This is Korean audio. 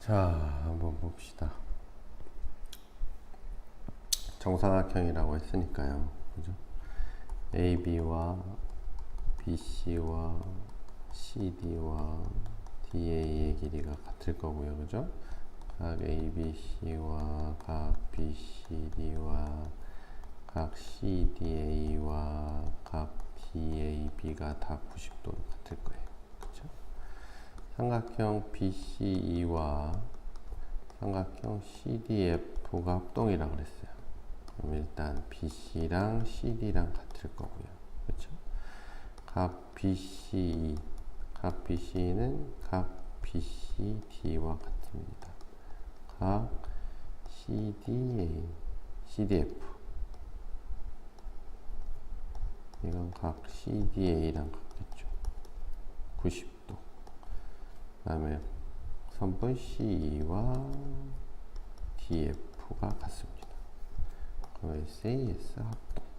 자, 한번 봅시다. 정사각형이라고 했으니까요. 그죠? AB와 BC와 CD와 DA의 길이가 같을 거고요. 그죠? 각 ABC와 각 BCD와 각 CDA와 각 DAB가 다 90도로 같을 거예요. 삼각형 BCE와 삼각형 CDF가 합동이라고 그랬어요. 그럼 일단 BC랑 CD랑 같을 거고요. 그렇죠? 각 BCE, 각 BC는 각 BCD와 같습니다. 각 CDA, CDF 이건 각 CDA랑 같겠죠. 90도. 그 다음에 선분 CE와 DF가 같습니다. 그럼 SAS 합동.